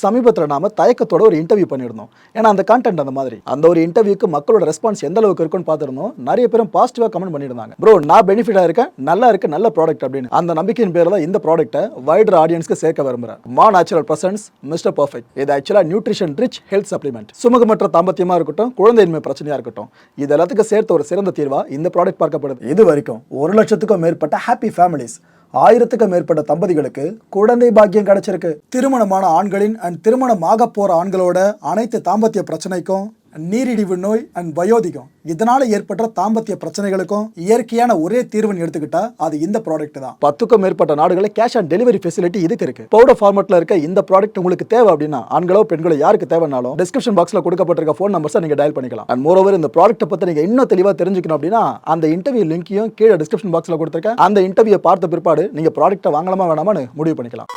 சமீபத்தில் நாம தயக்கத்தோட ஒரு இன்டர்வியூ பண்ணியிருந்தோம். ஏன்னா அந்த கான்டென்ட் அந்த மாதிரி. அந்த ஒரு இன்டர்வியூக்கு மக்களோட ரெஸ்பான்ஸ் எந்த அளவுக்கு இருக்குன்னு பார்த்துருந்தோம். நிறைய பேரும் பாசிட்டிவாக கமெண்ட் பண்ணியிருந்தாங்க. ப்ரோ நான் பெனிஃபிட்டாக இருக்கேன். நல்லா இருக்கு. நல்ல ப்ராடக்ட் அப்படின்னு. அந்த நம்பிக்கையின் பேரில் தான் இந்த ப்ராடக்ட்டை வைடர் ஆடியன்ஸ்க்கு சேர்க்க விரும்புகிறேன் மா நேச்சுரல் பர்சன்ஸ் மிஸ்டர் பர்ஃபெக்ட் இது ஆக்சுவலாக நியூட்ரிஷன் ரிச் ஹெல்த் சப்ளிமெண்ட் சுமகமற்ற தாம்பத்தியமாக இருக்கட்டும் குழந்தையின்மை பிரச்சனையாக இருக்கட்டும் இது எல்லாத்துக்கும் சேர்த்த ஒரு சிறந்த தீர்வாக இந்த ப்ராடக்ட் பார்க்கப்படுது. இது வரைக்கும் ஒரு லட்சத்துக்கும் மேற்பட்ட ஹாப்பி ஃபேமிலிஸ் ஆயிரத்துக்கும் மேற்பட்ட தம்பதிகளுக்கு குழந்தை பாக்கியம் கிடைச்சிருக்கு. திருமணமான ஆண்களின் அண்ட் திருமணமாக போற ஆண்களோட அனைத்து தாம்பத்திய பிரச்சனைக்கும் நீரிழிவு நோய் அண்ட் வயோதிகம். இதனால ஏற்பட்ட தாம்பத்திய பிரச்சனைகளுக்கும் இயற்கையான ஒரே தீர்வுன்னு எடுத்துக்கிட்டா அது இந்த ப்ராடக்ட் தான். பத்துக்கும் மேற்பட்ட நாடுகளில் கேஷ் ஆன் டெலிவரி ஃபெசிலிட்டி இதுக்கு இருக்கு. பவுடர் ஃபார்மெட்ல இருக்க இந்த ப்ராடக்ட் உங்களுக்கு தேவை அப்படின்னா ஆண்களோ பெண்களோ யாருக்கு தேவைனாலும் டிஸ்கிரிப்ஷன் பாக்ஸ்ல கொடுக்கப்பட்டிருக்க ஃபோன் நம்பர்ஸை நீங்க டயல் பண்ணிக்கலாம். அண்ட் மோரோவர் இந்த ப்ராடக்ட்டை பத்தி நீங்க இன்னும் தெளிவா தெரிஞ்சுக்கணும் அப்படின்னா அந்த இன்டர்வியூ லிங்கையும் கீழே டிஸ்கிரிப்ஷன் பாக்ஸ்ல கொடுத்துருக்கேன் அந்த இன்டர்வியூ பார்த்த பிற்பாடு நீங்க ப்ராடக்ட்டை வாங்கலாமா வேணாமான்னு முடிவு பண்ணிக்கலாம்.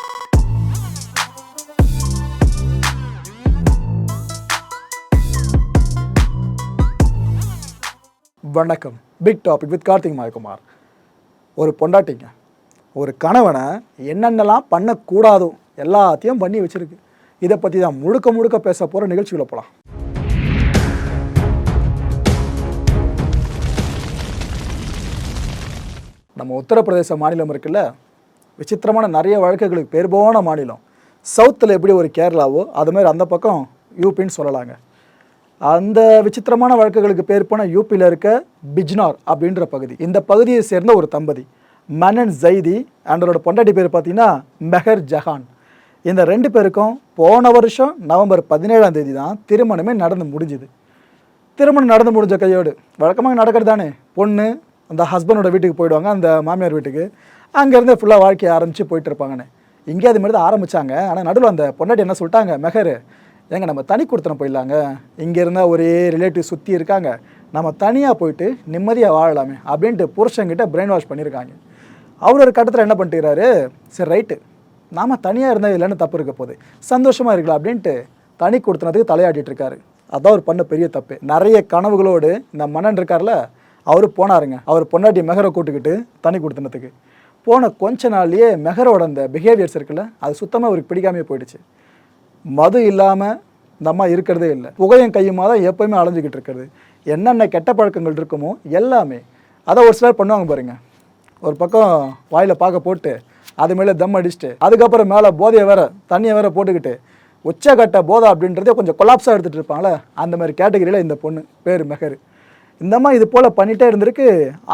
வணக்கம். Big topic with Karthik Mayakumar. ஒரு பொண்டாட்டிங்க. ஒரு கணவனை என்னென்னலாம் பண்ணக்கூடாதோ எல்லாத்தையும் பண்ணி வச்சுருக்கு. இதை பற்றி தான் முழுக்க முழுக்க பேச போகிற நிகழ்ச்சிகளை போகலாம் நம்ம உத்தரப்பிரதேச மாநிலம் இருக்குல்ல? விசித்திரமான நிறைய வழக்குகளுக்கு பேர் போன மாநிலம். சவுத்தில் எப்படி ஒரு கேரளாவோ அதுமாரி அந்த பக்கம் யூபின்னு சொல்லலாங்க. அந்த விசித்திரமான வழக்குகளுக்கு பேர் போன யூபியில் இருக்க பிஜ்னார் அப்படின்ற பகுதி. இந்த பகுதியை சேர்ந்த ஒரு தம்பதி மனன் ஜைதி அவரோட பொண்டாட்டி பேர் பார்த்தீங்கன்னா மெஹர் ஜஹான். இந்த ரெண்டு பேருக்கும் போன வருஷம் நவம்பர் பதினேழாம் தேதி தான் திருமணமே நடந்து முடிஞ்சுது. திருமணம் நடந்து முடிஞ்ச கையோடு வழக்கமாக நடக்கிறது தானே பொண்ணு அந்த ஹஸ்பண்டோட வீட்டுக்கு போயிடுவாங்க அந்த மாமியார் வீட்டுக்கு. அங்கேருந்து ஃபுல்லாக வாழ்க்கையை ஆரம்பித்து போயிட்டு இருப்பாங்கன்னு. இங்கே அது மாதிரி தான் ஆரம்பித்தாங்க ஆனால் நடுவில் அந்த பொண்டாட்டி என்ன சொல்லிட்டாங்க மெஹர் ஏங்க நம்ம தனி கொடுத்தனம் போயிடலாங்க. இங்கே இருந்தால் ஒரே ரிலேட்டிவ் சுற்றி இருக்காங்க. நம்ம தனியாக போயிட்டு நிம்மதியாக வாழலாமே அப்படின்ட்டு புருஷங்கிட்ட பிரெயின் வாஷ் பண்ணியிருக்காங்க அவர் ஒரு கட்டத்தில் என்ன பண்ணிட்டுறாரு சரி ரைட்டு நாம் தனியாக இருந்தால் இல்லைன்னு தப்பு இருக்க போகுது? சந்தோஷமாக இருக்கலாம் அப்படின்ட்டு தனி கொடுத்தனத்துக்கு தலையாட்டிகிட்டு இருக்காரு. அதான் அவர் பண்ண பெரிய தப்பு. நிறைய கனவுகளோடு இந்த மன்னன் இருக்கார்ல அவர் போனாருங்க. அவர் பொண்டாட்டி மெஹரை கூட்டுக்கிட்டு தனி கொடுத்தனத்துக்கு. போன கொஞ்ச நாள்லேயே மெஹரோட அந்த பிஹேவியர்ஸ் இருக்குல்ல அது சுத்தமாக அவருக்கு பிடிக்காமே போயிடுச்சு. மது இல்லாமல் நம்ம இருக்கிறதே இல்லை. புகையும் கையுமாக தான் எப்போயுமே அலைஞ்சிக்கிட்டு இருக்கிறது. என்னென்ன கெட்ட பழக்கங்கள் இருக்குமோ எல்லாமே அதை ஒரு சிலர் பண்ணுவாங்க பாருங்கள் ஒரு பக்கம் வாயில் பார்க்க போட்டு அது மேலே தம் அடிச்சுட்டு அதுக்கப்புறம் மேலே போதையை வேற தண்ணியை வேற போட்டுக்கிட்டு உச்சக்கட்ட போதை அப்படின்றதே கொஞ்சம் கொலாப்ஸாக எடுத்துகிட்டு இருப்பாங்களே அந்த மாதிரி கேட்டகரியில் இந்த பொண்ணு பேர் மெஹர். இந்த மாதிரி இது போல் பண்ணிகிட்டே இருந்திருக்கு.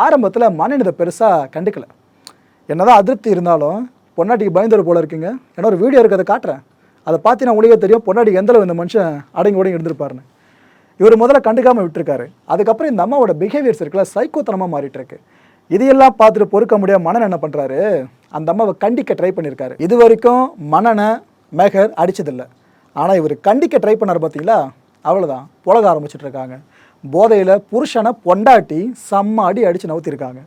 ஆரம்பத்தில் மனநிதை பெருசாக பெருசாக என்ன என்னதான் அதிருப்தி இருந்தாலும் பொன்னாட்டிக்கு பயந்துரு போல இருக்குங்க. ஏன்னா ஒரு வீடியோ இருக்கிறத காட்டுறேன். அதை பார்த்தீங்கன்னா உங்களுக்கே தெரியும்? பொன்னாடி எந்தளவு இந்த மனுஷன் அடங்கி ஓடங்கி இருந்திருப்பாருன்னு. இவர் முதல்ல கண்டுக்காமல் விட்டுருக்காரு. அதுக்கப்புறம் இந்த அம்மாவோட பிஹேவியர்ஸ் இருக்குல்ல சைக்கோத்தனமாக மாறிட்டு இருக்கு இதையெல்லாம் பார்த்துட்டு பொறுக்க முடியாம மனன் என்ன பண்ணுறாரு அந்த அம்மாவை கண்டிக்க ட்ரை பண்ணியிருக்காரு இது வரைக்கும் மனனை மேகர் அடிச்சதில்லை. ஆனால் இவர் கண்டிக்க ட்ரை பண்ணார் பார்த்தீங்களா அவ்வளோதான் புலக ஆரம்பிச்சிட்டு இருக்காங்க போதையில் புருஷனை பொண்டாட்டி செம்ம அடி அடித்து நவுத்திருக்காங்க.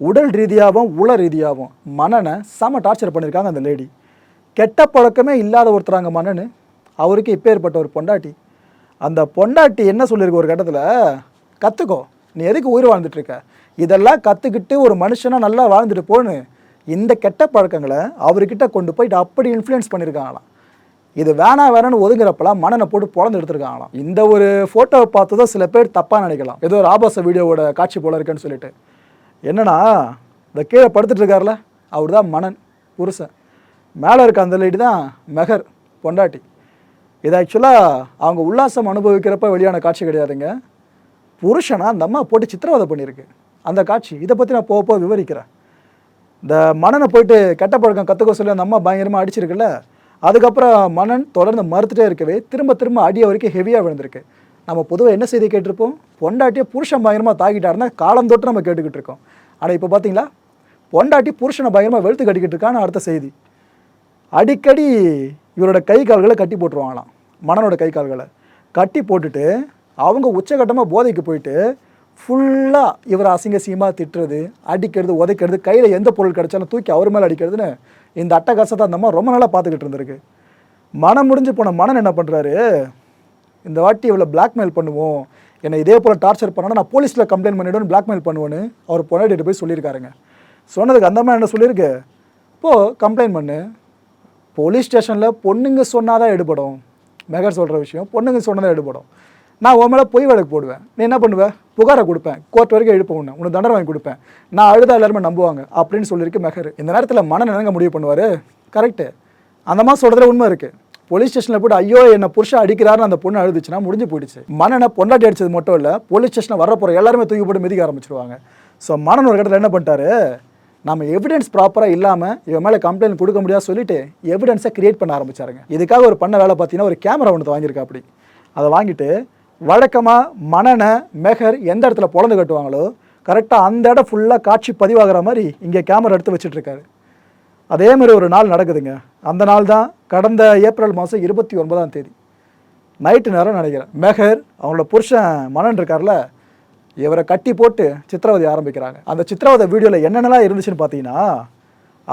உடல் ரீதியாகவும் உள ரீதியாகவும் மனனை செம டார்ச்சர் பண்ணியிருக்காங்க அந்த லேடி கெட்ட பழக்கமே இல்லாத ஒருத்தராங்க மன்னனு. அவருக்கு இப்பேற்பட்ட ஒரு பொண்டாட்டி. அந்த பொண்டாட்டி என்ன சொல்லியிருக்கு ஒரு கட்டத்தில்? கற்றுக்கோ நீ எதுக்கு உயிர் வாழ்ந்துட்டுருக்க இதெல்லாம் கற்றுக்கிட்டு ஒரு மனுஷனாக நல்லா வாழ்ந்துட்டு போன்னு. இந்த கெட்ட பழக்கங்களை அவர்கிட்ட கொண்டு போயிட்டு அப்படி இன்ஃப்ளூயன்ஸ் பண்ணியிருக்காங்களாம். இது வேணா வேணான்னு ஒதுங்குறப்பலாம் மனனை போட்டு பிறந்து எடுத்துருக்காங்களாம். இந்த ஒரு ஃபோட்டோவை பார்த்ததும் சில பேர் தப்பாக நினைக்கலாம். ஏதோ ஒரு ஆபாச வீடியோவோட காட்சி போல இருக்குன்னு சொல்லிட்டு. என்னன்னா இந்த கீழே படுத்துட்டு இருக்காருல? அவர் தான் மனன் புருஷன். மேலே இருக்க அந்த லேடி தான் மெஹர் பொண்டாட்டி. இது ஆக்சுவலாக அவங்க உல்லாசம் அனுபவிக்கிறப்ப வெளியான காட்சி கிடையாதுங்க. புருஷனா அந்த அம்மா போட்டு சித்திரவதை பண்ணியிருக்கு. அந்த காட்சி இதை பற்றி நான் போக போக விவரிக்கிறேன். இந்த மனனை போயிட்டு கெட்ட பழக்கம் கற்றுக்க சொல்லி அந்த அம்மா பயங்கரமாக அடிச்சிருக்குல்ல அதுக்கப்புறம் மனன் தொடர்ந்து மறுத்துட்டே இருக்கவே திரும்ப திரும்ப அடிய வரைக்கும் ஹெவியாக விழுந்திருக்கு. நம்ம பொதுவாக என்ன செய்தி கேட்டிருப்போம்? பொண்டாட்டியை புருஷன் பயங்கரமாக தாக்கிட்டாருன்னா காலம் தொட்டு நம்ம கேட்டுக்கிட்டு இருக்கோம். ஆனால் இப்போ பார்த்தீங்களா பொண்டாட்டி புருஷனை பயங்கரமாக வெளுத்து கட்டிக்கிட்டு இருக்கான்னு அடுத்த செய்தி. அடிக்கடி இவரோட கை கால்களை கட்டி போட்டுருவாங்களாம் மனனோட கை கால்களை கட்டி போட்டுட்டு அவங்க உச்சகட்டமாக போதைக்கு போயிட்டு ஃபுல்லாக இவர் அசிங்க அசிங்கமாக திட்டுறது அடிக்கிறது உதைக்கிறது கையில் எந்த பொருள் கிடைச்சாலும் தூக்கி அவர் மேலே அடிக்கிறதுன்னு இந்த அட்டகாசத்தை அந்த அம்மா ரொம்ப நாளாக பார்த்துக்கிட்டு இருந்திருக்கு. மனம் முடிஞ்சு போன மனன் என்ன பண்ணுறாரு இந்த வாட்டி இவ்வளோ பிளாக்மெயில் பண்ணுவோம் என்னை இதே போல் டார்ச்சர் பண்ணனா நான் போலீஸில் கம்ப்ளைண்ட் பண்ணிவிடுவேன் பிளாக்மெயில் பண்ணுவேன்னு அவர் பொன்னாடிட்டு போய் சொல்லியிருக்காருங்க. சொன்னதுக்கு அந்த அம்மா என்ன சொல்லியிருக்கு? போ கம்ப்ளைண்ட் பண்ணு. போலீஸ் ஸ்டேஷனில் பொண்ணுங்க சொன்னால் தான் எடுபடும். மெகர் சொல்கிற விஷயம் பொண்ணுங்க சொன்னதான் எடுபடும். நான் உன் மேலே பொய் வழக்கு போடுவேன். நீ என்ன பண்ணுவேன் புகாரை கொடுப்பேன். கோர்ட் வரைக்கும் எழுப்ப உன்னை. உனக்கு தண்டனை வாங்கி கொடுப்பேன். நான் அழுதா எல்லாருமே நம்புவாங்க அப்படின்னு சொல்லியிருக்கு மெஹர் இந்த நேரத்தில் மன நினைங்க முடிவு பண்ணுவார். கரெக்டு அந்த மாதிரி சொல்கிறதுல உண்மை இருக்குது போலீஸ் ஸ்டேஷனில் போட்டு ஐயோ என்ன புருஷன் அடிக்கிறாருன்னு அந்த பொண்ணு அழுதுச்சுன்னா முடிஞ்சு போயிடுச்சு. மனனை பொண்டாட்டி அடிச்சது மட்டும் இல்லை போலீஸ் ஸ்டேஷனில் வர போகிற எல்லாருமே தூக்கி போட்டு மிதிக்க ஆரம்பிச்சிருவாங்க. ஸோ மனன் ஒரு கட்டத்தில் என்ன பண்ணிட்டாரு? நம்ம எவிடன்ஸ் ப்ராப்பராக இல்லாமல் இவன் மேலே கம்ப்ளைண்ட் கொடுக்க முடியாது சொல்லிட்டு எவிடன்ஸை கிரியேட் பண்ண ஆரம்பிச்சாருங்க. இதுக்காக ஒரு பண்ண வேலை பார்த்தீங்கன்னா ஒரு கேமரா ஒன்று வாங்கியிருக்கா அப்படி அதை வாங்கிட்டு வழக்கமாக மனனை மெஹர் எந்த இடத்துல பொழந்து கட்டுவாங்களோ கரெக்டாக அந்த இடம் ஃபுல்லாக காட்சி பதிவாகிற மாதிரி இங்கே கேமரா எடுத்து வச்சுட்ருக்காரு. அதே மாதிரி ஒரு நாள் நடக்குதுங்க. அந்த நாள் தான் கடந்த ஏப்ரல் மாதம் இருபத்தி ஒன்பதாம் தேதி. நைட்டு நேரம் நினைக்கிறேன். மெஹர் அவங்களோட புருஷன் மனன் இருக்கார்ல இவரை கட்டி போட்டு சித்திரவதை ஆரம்பிக்கிறாங்க. அந்த சித்திரவதை வீடியோவில் என்னென்னலாம் இருந்துச்சுன்னு பார்த்தீங்கன்னா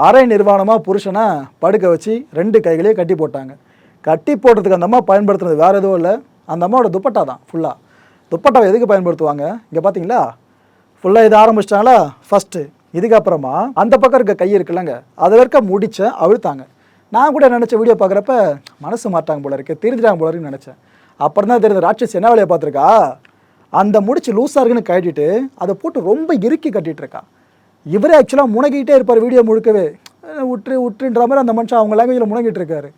அரை நிர்வாணமாக புருஷனை படுக்க வச்சு ரெண்டு கைகளையும் கட்டி போட்டாங்க. கட்டி போடுறதுக்கு அந்த அம்மா பயன்படுத்துனது வேறு எதுவும் இல்லை. அந்த அம்மாவோட துப்பட்டா தான் ஃபுல்லாக துப்பட்டாவை எதுக்கு பயன்படுத்துவாங்க? இங்கே பார்த்தீங்களா? ஃபுல்லாக இதை ஆரம்பிச்சிட்டாங்களா? ஃபஸ்ட்டு இதுக்கப்புறமா அந்த பக்கம் இருக்க கை இருக்குல்லங்க. அதில் இருக்க முடிச்ச அழுத்தாங்க. நான் கூட நினச்ச வீடியோ பார்க்குறப்ப மனசு மாட்டாங்க போல இருக்கு தெரிஞ்சிட்டாங்க போல இருக்குன்னு நினச்சேன். அப்புறம் தான் தெரிஞ்ச ராட்சஸ் என்ன வேலையை பார்த்துருக்கா? அந்த முடிச்சு லூஸாக இருக்குன்னு கட்டிட்டு அதை போட்டு ரொம்ப இறுக்கி கட்டிகிட்டு இருக்கா. இவரே ஆக்சுவலாக முனகிட்டே இருப்பார் வீடியோ முழுக்கவே. உற்று உற்றுன்ற மாதிரி அந்த மனுஷன் அவங்க லாங்குவேஜில் முணங்கிட்டு இருக்காரு.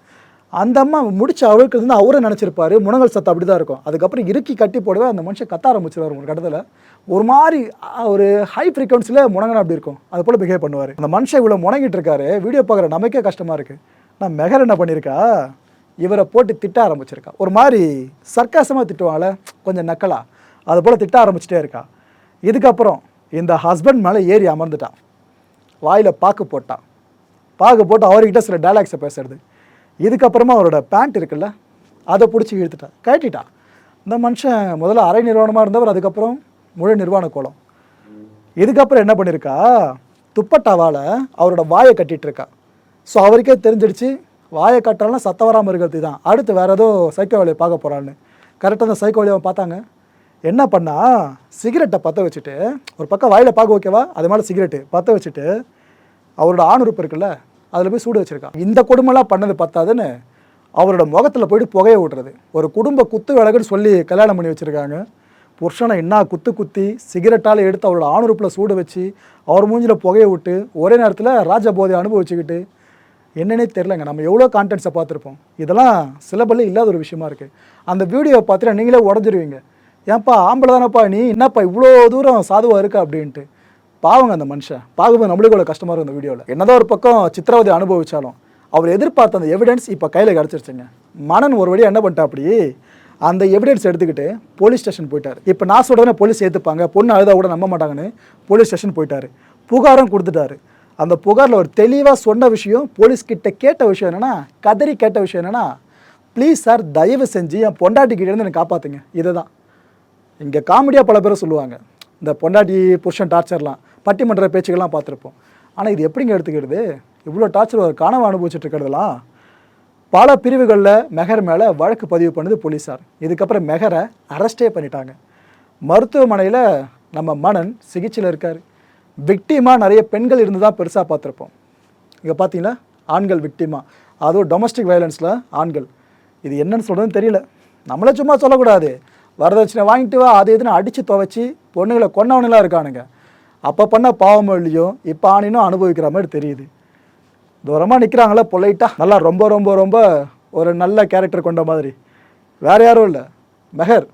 அந்த அம்மா முடிச்சு அழுக்கிறதுன்னு அவரை நினச்சிருப்பாரு. முனங்கல் சத்தம் அப்படி தான் இருக்கும். அதுக்கப்புறம் இறுக்கி கட்டி போடவே அந்த மனுஷன் கத்த ஆரம்பிச்சிருவார் ஒரு கடத்தில் ஒரு மாதிரி ஒரு ஹை ஃப்ரீக்வன்சியில் முனங்கனா அப்படி இருக்கும். அது போல் பிஹேவ் பண்ணுவார். அந்த மனுஷன் இவ்வளோ முனங்கிட்டு இருக்காரு. வீடியோ பார்க்குற நமக்கே கஷ்டமாக இருக்குது நான் மெகர் என்ன பண்ணியிருக்கா இவரை போட்டு திட்ட ஆரம்பிச்சிருக்கா. ஒரு மாதிரி சர்க்காசமாக திட்டுவாங்களே கொஞ்சம் நக்கலாக அது போல் திட்ட ஆரம்பிச்சிட்டே இருக்கா. இதுக்கப்புறம் இந்த ஹஸ்பண்ட் மேலே ஏறி அமர்ந்துட்டான். வாயில் பாக்கு போட்டான். பாக்கு போட்டு அவர்கிட்ட சில டைலாக்ஸை பேசுறது. இதுக்கப்புறமா அவரோட பேண்ட் இருக்குல்ல அதை பிடிச்சி இழுத்துட்டான். கட்டிட்டான் இந்த மனுஷன் முதல்ல அரை நிர்வாணமாக இருந்தவர் அதுக்கப்புறம் முழு நிர்வாண கோலம். இதுக்கப்புறம் என்ன பண்ணியிருக்கா துப்பட்டாவால் அவரோட வாயை கட்டிகிட்டு இருக்கா. ஸோ அவருக்கே தெரிஞ்சிடுச்சு வாயை கட்டாலாம் சத்தம் வராமல் இருக்கிறது தான். அடுத்து வேறு ஏதோ சைக்கோ வேலையை பார்க்க போகிறான்னு கரெக்டாக அந்த சைக்கோ வேலையை பார்த்தாங்க. என்ன பண்ணா? சிகரெட்டை பற்ற வச்சுட்டு ஒரு பக்கம் வாயில் பார்க்க ஓகேவா அது மேலே சிகரெட்டு. பற்ற வச்சுட்டு அவரோட ஆணுறுப்பு இருக்குல்ல அதில் போய் சூடு வச்சுருக்கான். இந்த குடும்பம்லாம் பண்ணது பத்தாதுன்னு அவரோட முகத்தில் போயிட்டு புகைய விட்றது ஒரு குடும்ப குத்து விளக்குன்னு சொல்லி கல்யாணம் பண்ணி வச்சுருக்காங்க. புருஷனை என்ன குத்து குத்தி சிகரெட்டால் எடுத்து அவரோட ஆணுறுப்பில் சூடு வச்சு அவர் மூஞ்சில் புகையை விட்டு ஒரே நேரத்தில் ராஜபோதை அனுபவிச்சுக்கிட்டு என்னன்னே தெரிலங்க நம்ம எவ்வளோ கான்டென்ட்ஸை பார்த்துருப்போம். இதெல்லாம் சிலபல்ல இல்லாத ஒரு விஷயமா இருக்குது அந்த வீடியோவை பார்த்துட்டு நீங்களே உடஞ்சிருவீங்க. ஏன்ப்பா ஆம்பளை தானப்பா நீ? என்னப்பா இவ்வளோ தூரம் சாதுவாக இருக்கா அப்படின்ட்டு. பாவங்க அந்த மனுஷன். பார்க்கும்போது நம்மளுக்கு இவ்வளோ கஷ்டமாக இருக்கும் அந்த வீடியோவில் என்னதான் ஒரு பக்கம் சித்திரவதை அனுபவிச்சாலும் அவர் எதிர்பார்த்த அந்த எவிடன்ஸ் இப்போ கையில் கிடச்சிருச்சுங்க. மனன் ஒரு வழியாக என்ன பண்ணிட்டா அப்படி? அந்த எவிடன்ஸ் எடுத்துக்கிட்டு போலீஸ் ஸ்டேஷன் போயிட்டார். இப்போ நான் சொல்கிறதுனா போலீஸ் ஏற்றுப்பாங்க பொண்ணு அழுதா கூட நம்ப மாட்டாங்கன்னு போலீஸ் ஸ்டேஷன் போயிட்டார். புகாரும் கொடுத்துட்டாரு. அந்த புகாரில் ஒரு தெளிவாக சொன்ன விஷயம் போலீஸ்கிட்ட கேட்ட விஷயம் என்னென்னா கதறி கேட்ட விஷயம் என்னென்னா ப்ளீஸ் சார் தயவு செஞ்சு என் பொண்டாட்டி என்னை காப்பாற்றுங்க இதை தான் இங்கே காமெடியாக பல பேர் சொல்லுவாங்க. இந்த பொண்டாட்டி புருஷன் டார்ச்சர்லாம் பட்டிமன்ற பேச்சுக்கெல்லாம் பார்த்துருப்போம். ஆனால் இது எப்படிங்க எடுத்துக்கிறது? இவ்வளோ டார்ச்சர் ஒரு கனவு அனுபவிச்சுட்டு இருக்கிறதெல்லாம் பல பிரிவுகளில் மெஹர் மேலே வழக்கு பதிவு பண்ணுது போலீஸார். இதுக்கப்புறம் மெஹரை அரெஸ்டே பண்ணிட்டாங்க. மருத்துவமனையில் நம்ம மனன் சிகிச்சையில் இருக்கார். விக்டிமாக நிறைய பெண்கள் இருந்து தான் பெருசாக பார்த்துருப்போம். இங்கே பார்த்தீங்கன்னா ஆண்கள் விக்டிமா அதுவும் டொமஸ்டிக் வயலன்ஸில் ஆண்கள். இது என்னன்னு சொல்கிறதுன்னு தெரியல. நம்மளே சும்மா சொல்லக்கூடாது. வரதட்சணை வாங்கிட்டு வா அது இதுன்னு அடித்து துவைச்சி பொண்ணுங்களை கொன்னவனுலாம் இருக்கானுங்க. அப்போ பண்ண பாவம் இல்லையோ? இப்போ ஆணினும் அனுபவிக்கிற மாதிரி தெரியுது. தூரமாக நிற்கிறாங்களே பொலைட்டாக நல்லா ரொம்ப ரொம்ப ரொம்ப ஒரு நல்ல கேரக்டர் கொண்ட மாதிரி. வேறு யாரும் இல்லை. மெஹர்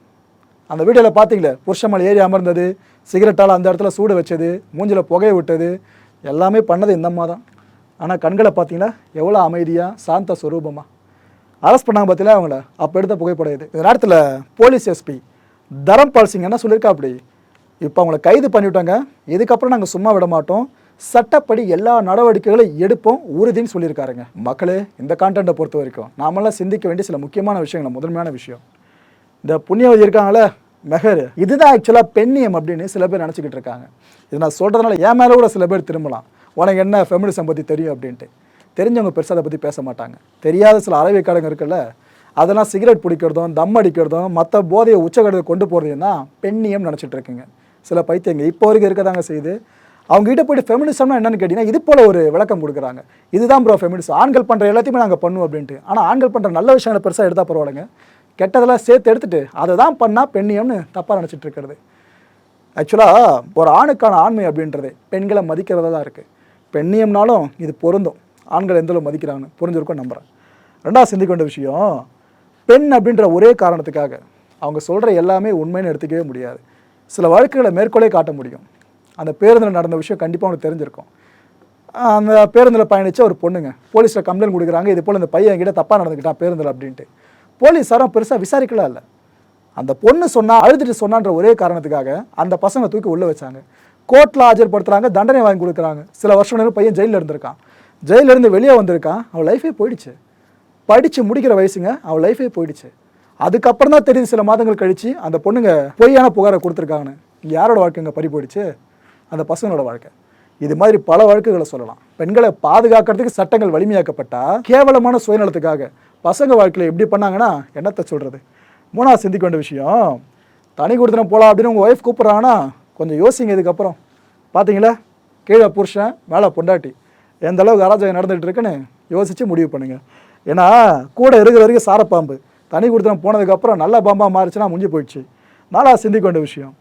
அந்த வீடியோவில் பார்த்தீங்களே புருஷன் ஏறி அமர்ந்தது சிகரெட்டால் அந்த இடத்துல சூடு வச்சது மூஞ்சில் புகைய விட்டது எல்லாமே பண்ணது இந்த அம்மா தான் ஆனால் கண்களை பார்த்தீங்கன்னா எவ்வளோ அமைதியாக சாந்த ஸ்வரூபமாக அரெஸ்ட் பண்ணாங்க பார்த்தீங்களா அவங்கள அப்போ எடுத்த புகைப்படம் இது. இந்த நேரத்தில் போலீஸ் எஸ்பி தரம்பால் சிங் என்ன சொல்லியிருக்கா அப்படி? இப்போ அவங்கள கைது பண்ணிவிட்டாங்க. இதுக்கப்புறம் நாங்கள் சும்மா விட மாட்டோம். சட்டப்படி எல்லா நடவடிக்கைகளும் எடுப்போம் உறுதின்னு சொல்லியிருக்காருங்க. மக்களே இந்த கான்டென்ட்டை பொறுத்த வரைக்கும் நாமெல்லாம் சிந்திக்க வேண்டிய சில முக்கியமான விஷயங்கள் முதன்மையான விஷயம். இந்த புண்ணியவதி இருக்காங்களே மெஹர். இதுதான் ஆக்சுவலாக பெண்ணியம் அப்படின்னு சில பேர் நினச்சிக்கிட்டு இருக்காங்க. இது நான் சொல்கிறதுனால என் மேலே கூட சில பேர் திரும்பலாம். உனக்கு என்ன ஃபெமினிசம் பற்றி தெரியும் அப்படின்ட்டு. தெரிஞ்சவங்க பெருசாக அதை பற்றி பேச மாட்டாங்க. தெரியாத சில அறவைக்காரங்க இருக்குல்ல அதெல்லாம் சிகரெட் பிடிக்கிறதும் தம் அடிக்கிறதும் மற்ற போதையை உச்சகடத்தை கொண்டு போகிறதுனா பெண்ணியம் நினச்சிட்டு இருக்குங்க. சில பைத்தியங்க இப்போ வரைக்கும் இருக்கதாங்க செய்யுது. அவங்க கிட்ட போயிட்டு ஃபெமினிசம்னா என்னன்னு கேட்டிங்கன்னா இது போல ஒரு விளக்கம் கொடுக்குறாங்க. இதுதான் ப்ரோ ஃபெமினிசம் ஆண்கள் பண்ணுற எல்லாத்தையுமே நாங்கள் பண்ணுவோம் அப்படின்ட்டு. ஆனால் ஆண்கள் பண்ணுற நல்ல விஷயங்களை பெருசாக எடுத்தால் பரவாயில்லைங்க. கெட்டதெல்லாம் சேர்த்து எடுத்துகிட்டு அதை தான் பண்ணால் பெண்ணியம்னு தப்பாக நினச்சிட்டு இருக்கிறது. ஆக்சுவலாக ஒரு ஆணுக்கான ஆண்மை அப்படின்றது பெண்களை மதிக்கிறதா தான் இருக்குது பெண்ணியம்னாலும் இது பொருந்தும். ஆண்கள் எந்தளவு மதிக்கிறாங்கன்னு புரிஞ்சிருக்கோம் நம்புகிறேன் ரெண்டாவது சிந்திக்க வேண்டிய விஷயம் பெண் அப்படின்ற ஒரே காரணத்துக்காக அவங்க சொல்கிற எல்லாமே உண்மைன்னு எடுத்துக்கவே முடியாது. சில வழக்குகளை மேற்கொள்ளே காட்ட முடியும். அந்த பேருந்தில் நடந்த விஷயம் கண்டிப்பாக அவனுக்கு தெரிஞ்சிருக்கும். அந்த பேருந்தில் பயணித்த ஒரு பொண்ணுங்க போலீஸில் கம்ப்ளைண்ட் கொடுக்குறாங்க இது போல் இந்த பையன் என்கிட்ட தப்பாக நடந்துக்கிட்டான் பேருந்தில் அப்படின்ட்டு. போலீஸாரும் பெருசாக விசாரிக்கலாம் இல்லை. அந்த பொண்ணு சொன்னால் அழுதுட்டு சொன்னான்ற ஒரே காரணத்துக்காக அந்த பசங்க தூக்கி உள்ளே வச்சாங்க. கோர்ட்டில் ஆஜர்படுத்துறாங்க தண்டனை வாங்கி கொடுக்குறாங்க. சில வருஷம் பையன் ஜெயிலில் இருந்திருக்கான். ஜெயிலிருந்து இருந்து வெளியே வந்திருக்கான் அவள் லைஃபே போயிடுச்சு. படித்து முடிக்கிற வயசுங்க அவள் லைஃபே போயிடுச்சு. அதுக்கப்புறம் தான் தெரியுது சில மாதங்கள் கழித்து அந்த பொண்ணுங்க பொய்யான புகாரை கொடுத்துருக்காங்கன்னு. யாரோட வாழ்க்கைங்க பறி போயிடுச்சு? அந்த பசங்களோட வாழ்க்கை. இது மாதிரி பல வழக்குகளை சொல்லலாம். பெண்களை பாதுகாக்கிறதுக்கு சட்டங்கள் வலிமையாக்கப்பட்டா கேவலமான சுயநலத்துக்காக பசங்க வாழ்க்கையில் எப்படி பண்ணாங்கன்னா என்னத்தை சொல்கிறது மூணாவது சிந்திக்க வேண்டிய விஷயம் தனி கொடுத்தனம் போகலாம் அப்படின்னு உங்கள் ஒய்ஃப் கூப்பிட்றாங்கன்னா கொஞ்சம் யோசிங்க இதுக்கப்புறம். பார்த்தீங்களா கீழே புருஷன் மேலே பொண்டாட்டி. எந்த அளவுக்கு அராஜகம் நடந்துகிட்டு இருக்குன்னு யோசித்து முடிவு பண்ணுங்கள் ஏன்னா கூட இருக்கிற வரைக்கும் சாரப்பாம்பு. தனி கொடுத்து போனதுக்கப்புறம் நல்ல பாம்பாக மாறிச்சுன்னா முடிஞ்சு போயிடுச்சு. நல்லா சிந்திக்க வேண்டிய விஷயம்.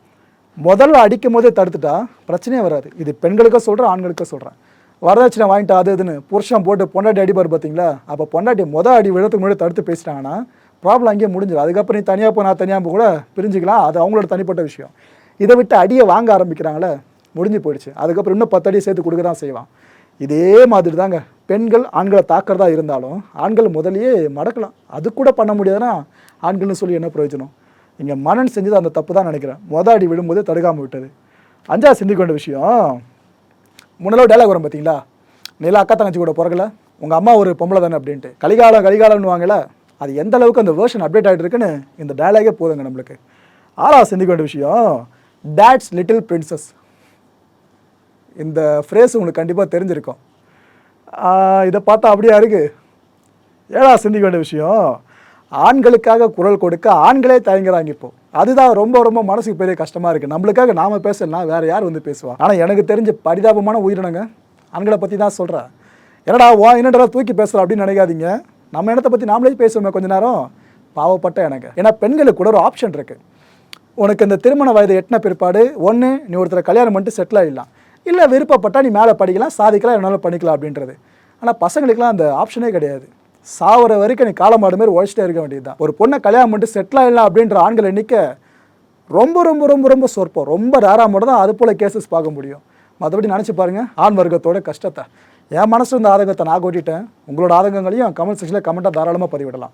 முதல்ல அடிக்கும் போதே தடுத்துட்டா பிரச்சனையே வராது. இது பெண்களுக்கும் சொல்கிறேன் ஆண்களுக்கும் சொல்கிறேன் வரதட்சணை வாங்கிட்டு அது இதுன்னு புருஷன் போட்டு பொண்டாட்டி அடிப்பார் பார்த்தீங்களா அப்போ பொண்டாட்டி மொதல் அடி விழத்துக்கு முன்னாடி தடுத்து பேசிட்டாங்கன்னா ப்ராப்ளம் அங்கேயே முடிஞ்சிடும் அதுக்கப்புறம் நீ தனியாக போ நான் தனியாக கூட பிரிஞ்சுக்கலாம். அது அவங்களோட தனிப்பட்ட விஷயம். இதை விட்டு அடியை வாங்க ஆரம்பிக்கிறாங்களே முடிஞ்சு போயிடுச்சு. அதுக்கப்புறம் இன்னும் பத்து அடி சேர்த்து கொடுக்க தான் செய்வான். இதே மாதிரி தாங்க பெண்கள் ஆண்களை தாக்கிறதா இருந்தாலும் ஆண்கள் முதல்லயே மடக்கலாம். அது கூட பண்ண முடியாதுன்னா ஆண்கள்னு சொல்லி என்ன பிரயோஜனம்? இங்கே மனன் செஞ்சது அந்த தப்பு தான் நினைக்கிறேன். மொதல் அடி விழும்போது தடுக்காமல் விட்டது. அஞ்சா சிந்திக்க வேண்டிய விஷயம் முன்னளவு டைலாக் வரும் பார்த்தீங்களா நீலா அக்கா தங்கச்சி கூட பிறகுல உங்கள் அம்மா ஒரு பொம்பளை தானே அப்படின்ட்டு. கலிகாலம் கலிகாலம்னு வாங்கல. அது எந்த அளவுக்கு அந்த வேர்ஷன் அப்டேட் ஆகிட்டு இருக்குன்னு இந்த டைலாகே போதுங்க நம்மளுக்கு. ஆறாவது சிந்திக்க வேண்டிய விஷயம் டேட்ஸ் லிட்டில் பிரின்சஸ் இந்த ஃப்ரேஸ் உங்களுக்கு கண்டிப்பாக தெரிஞ்சிருக்கும். இதை பார்த்தா அப்படியா இருக்குது ஏழா சிந்திக்க வேண்டிய விஷயம்? ஆண்களுக்காக குரல் கொடுக்க ஆண்களே தயங்குறாங்க இப்போது அதுதான் ரொம்ப ரொம்ப மனசுக்கு பெரிய கஷ்டமாக இருக்குது நம்மளுக்காக நாம் பேசலாம் வேறு யார் வந்து பேசுவா? ஆனால் எனக்கு தெரிஞ்ச பரிதாபமான உயிரினங்க ஆண்களை பற்றி தான் சொல்கிறேன் என்னடா வா என்னடா தூக்கி பேசுகிறோம் அப்படின்னு நினைக்காதீங்க. நம்ம இடத்த பற்றி நாமளே பேசுவோமே கொஞ்ச நேரம்? பாவப்பட்ட எனக்கு. ஏன்னா பெண்களுக்கு கூட ஒரு ஆப்ஷன் இருக்குது உனக்கு இந்த திருமண வயது எட்டின பிற்பாடு ஒன்று நீ ஒருத்தரை கல்யாணம் பண்ணிட்டு செட்டில் ஆகிடலாம் இல்லை விருப்பப்பட்டால் நீ மேலே படிக்கலாம் சாதிக்கலாம் என்னால் பண்ணிக்கலாம் அப்படின்றது. ஆனால் பசங்களுக்குலாம் அந்த ஆப்ஷனே கிடையாது. சாவர வரைக்கும் நீ காலமாடு மாதிரி உழைச்சிட்டே இருக்க வேண்டியதுதான். ஒரு பொண்ணை கல்யாணம் பண்ணிட்டு செட்டில் ஆகிடலாம் அப்படின்ற ஆண்கள் எண்ணிக்கை ரொம்ப ரொம்ப ரொம்ப ரொம்ப சொற்பம். ரொம்ப ரேராக மட்டும் தான் அது போல் கேசஸ் பார்க்க முடியும். மற்றபடி நினச்சி பாருங்கள் ஆண் வர்க்கத்தோட கஷ்டத்தை. என் மனசு இருந்த ஆதங்கத்தை நான் கொட்டிட்டேன். உங்களோட ஆதங்கங்களையும் கமெண்ட் செக்ஷனில் கமெண்ட்டாக தாராளமாக பதிவிடலாம்.